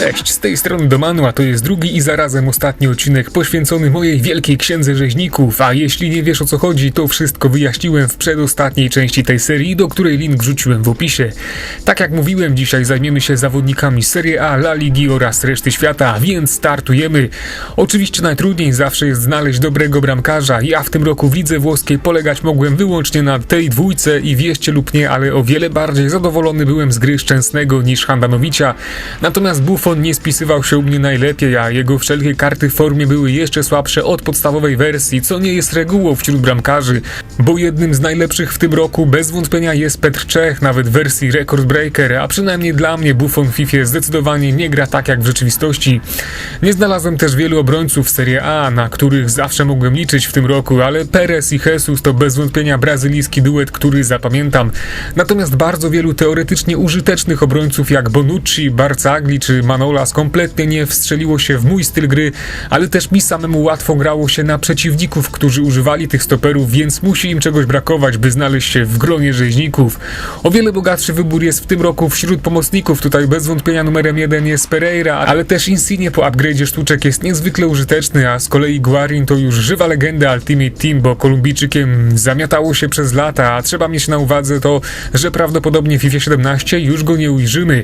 Cześć, z tej strony Domanu, a to jest drugi i zarazem ostatni odcinek poświęcony mojej wielkiej księdze rzeźników, a jeśli nie wiesz o co chodzi, to wszystko wyjaśniłem w przedostatniej części tej serii, do której link wrzuciłem w opisie. Tak jak mówiłem, dzisiaj zajmiemy się zawodnikami Serie A, La Ligi oraz reszty świata, więc startujemy. Oczywiście najtrudniej zawsze jest znaleźć dobrego bramkarza, ja w tym roku w lidze włoskiej polegać mogłem wyłącznie na tej dwójce i wieście lub nie, ale o wiele bardziej zadowolony byłem z gry Szczęsnego niż Handanowicza. Natomiast Buffon nie spisywał się u mnie najlepiej, a jego wszelkie karty w formie były jeszcze słabsze od podstawowej wersji, co nie jest regułą wśród bramkarzy, bo jednym z najlepszych w tym roku bez wątpienia jest Petr Czech, nawet w wersji Record Breaker, a przynajmniej dla mnie Buffon w FIFA zdecydowanie nie gra tak jak w rzeczywistości. Nie znalazłem też wielu obrońców Serie A, na których zawsze mogłem liczyć w tym roku, ale Perez i Jesus to bez wątpienia brazylijski duet, który zapamiętam. Natomiast bardzo wielu teoretycznie użytecznych obrońców jak Bonucci, Barcagli czy Manolas kompletnie nie wstrzeliło się w mój styl gry, ale też mi samemu łatwo grało się na przeciwników, którzy używali tych stoperów, więc musi im czegoś brakować, by znaleźć się w gronie rzeźników. O wiele bogatszy wybór jest w tym roku wśród pomocników. Tutaj bez wątpienia numerem jeden jest Pereira, ale też Insigne po upgrade'zie sztuczek jest niezwykle użyteczny, a z kolei Guarin to już żywa legenda Ultimate Team, bo Kolumbijczykiem zamiatało się przez lata, a trzeba mieć na uwadze to, że prawdopodobnie w FIFA 17 już go nie ujrzymy.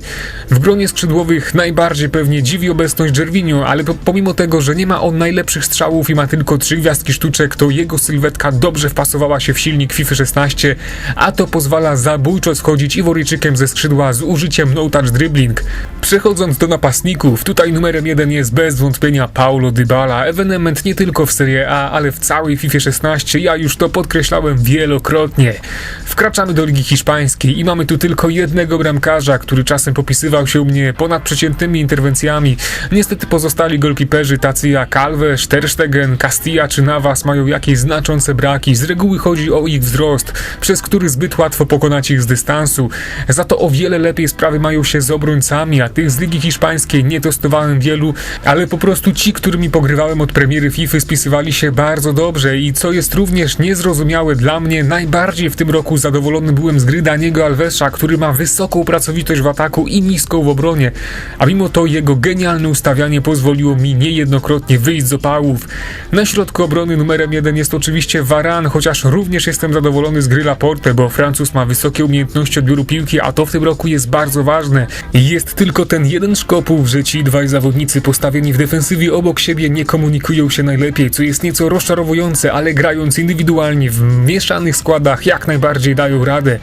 W gronie skrzydłowych najbardziej pewnie dziwi obecność Gervinho, ale po, pomimo tego, że nie ma on najlepszych strzałów i ma tylko trzy gwiazdki sztuczek, to jego sylwetka dobrze wpasowała się w silnik FIFA 16, a to pozwala zabójczo schodzić Iworyjczykiem ze skrzydła z użyciem no-touch dribbling. Przechodząc do napastników, tutaj numerem jeden jest bez wątpienia Paulo Dybala, ewenement nie tylko w Serie A, ale w całej FIFA 16, ja już to podkreślałem wielokrotnie. Wkraczamy do Ligi Hiszpańskiej i mamy tu tylko jednego bramkarza, który czasem popisywał się u mnie ponadprzeciętnymi interwencjami. Niestety pozostali golkiperzy tacy jak Alves, Ter Stegen, Castilla czy Navas mają jakieś znaczące braki. Z reguły chodzi o ich wzrost, przez który zbyt łatwo pokonać ich z dystansu. Za to o wiele lepiej sprawy mają się z obrońcami, a tych z Ligi Hiszpańskiej nie testowałem wielu, ale po prostu ci, którymi pogrywałem od premiery FIFA spisywali się bardzo dobrze i co jest również niezrozumiałe dla mnie, najbardziej w tym roku zadowolony byłem z gry Daniego Alvesa, który ma wysoką pracowitość w ataku i niską w obronie, a mimo to jego genialne ustawianie pozwoliło mi niejednokrotnie wyjść z opałów. Na środku obrony numerem jeden jest oczywiście Varan, chociaż również jestem zadowolony z gry Laporte, bo Francuz ma wysokie umiejętności odbioru piłki, a to w tym roku jest bardzo ważne. Jest tylko ten jeden szkopuł, że ci dwaj zawodnicy postawieni w defensywie obok siebie nie komunikują się najlepiej, co jest nieco rozczarowujące, ale grając indywidualnie w mieszanych składach jak najbardziej dają radę.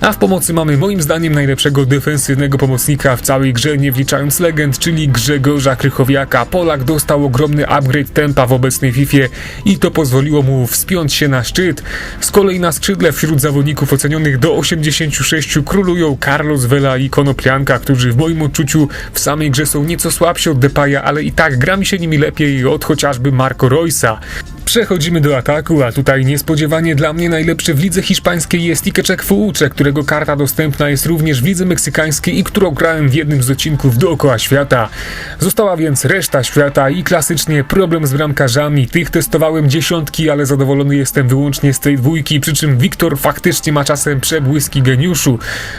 A w pomocy mamy moim zdaniem najlepszego defensywnego pomocnika w całej grze, nie wliczając legend, czyli Grzegorza Krychowiaka. Polak dostał ogromny upgrade tempa w obecnej FIFA i to pozwoliło mu wspiąć się na szczyt. Z kolei na skrzydle wśród zawodników ocenionych do 86 królują Carlos Vela i Konoplianka, którzy w moim odczuciu w samej grze są nieco słabsi od Depaya, ale i tak gra mi się nimi lepiej od chociażby Marco Roysa. Przechodzimy do ataku, a tutaj niespodziewanie dla mnie najlepszy w lidze hiszpańskiej jest Ikeczek Fuucze, którego karta dostępna jest również w lidze meksykańskiej i którą grałem w jednym z odcinków dookoła świata. Została więc reszta świata i klasycznie problem z bramkarzami. Tych testowałem dziesiątki, ale zadowolony jestem wyłącznie z tej dwójki, przy czym Wiktor faktycznie ma czasem przebłyski geniuszu.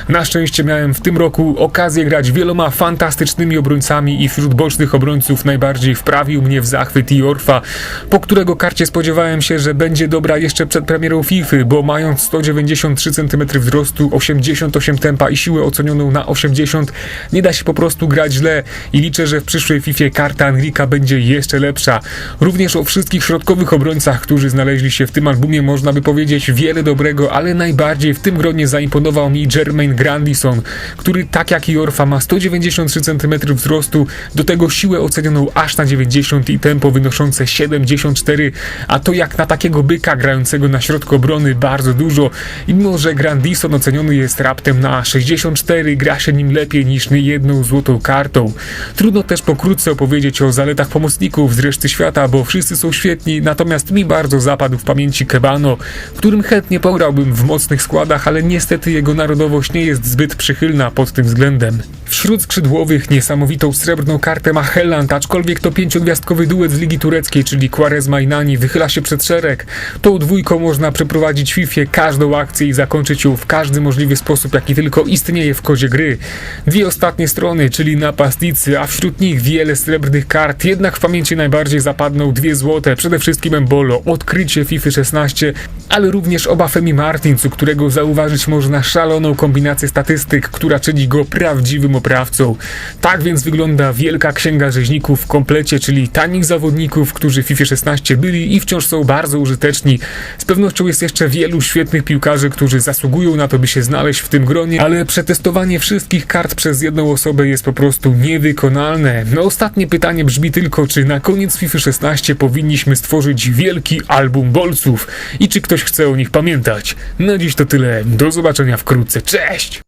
Na szczęście miałem w tym roku okazję grać wieloma fantastycznymi obrońcami i wśród bocznych obrońców najbardziej wprawił mnie w zachwyt i Orfa, po którego karcie spodziewałem się, że będzie dobra jeszcze przed premierą FIFA, bo mając 193 cm wzrostu, 88 tempa i siłę ocenioną na 80, nie da się po prostu grać źle i liczę, że w przyszłej FIFA karta Enrika będzie jeszcze lepsza. Również o wszystkich środkowych obrońcach, którzy znaleźli się w tym albumie można by powiedzieć wiele dobrego, ale najbardziej w tym gronie zaimponował mi Jermaine Grandison, który tak jak i Orfa ma 193 cm wzrostu, do tego siłę ocenioną aż na 90 i tempo wynoszące 74, a to jak na takiego byka grającego na środku obrony bardzo dużo i mimo, że Grandison oceniony jest raptem na 64, gra się nim lepiej niż jedną złotą kartą. Trudno też pokrótce opowiedzieć o zaletach pomocników z reszty świata, bo wszyscy są świetni, natomiast mi bardzo zapadł w pamięci Kebano, którym chętnie pograłbym w mocnych składach, ale niestety jego narodowość nie jest zbyt przychylna pod tym względem. Wśród skrzydłowych niesamowitą srebrną kartę ma Helland, aczkolwiek to pięciogwiazdkowy duet z Ligi Tureckiej, czyli Quaresma i Nani wychyla się przed szereg. Tą dwójką można przeprowadzić w FIFA każdą akcję i zakończyć ją w każdy możliwy sposób, jaki tylko istnieje w kodzie gry. Dwie ostatnie strony, czyli napastnicy, a wśród nich wiele srebrnych kart, jednak w pamięci najbardziej zapadną dwie złote, przede wszystkim Embolo, odkrycie FIFA 16, ale również Obafemi Martins, u którego zauważyć można szaloną kombinację statystyk, która czyni go prawdziwym oprawcą. Tak więc wygląda wielka księga rzeźników w komplecie, czyli tanich zawodników, którzy w FIFA 16 byli i wciąż są bardzo użyteczni. Z pewnością jest jeszcze wielu świetnych piłkarzy, którzy zasługują na to, by się znaleźć w tym gronie, ale przetestowanie wszystkich kart przez jedną osobę jest po prostu niewykonalne. No ostatnie pytanie brzmi tylko, czy na koniec FIFA 16 powinniśmy stworzyć wielki album bolców i czy ktoś chce o nich pamiętać. Na dziś to tyle, do zobaczenia wkrótce, cześć!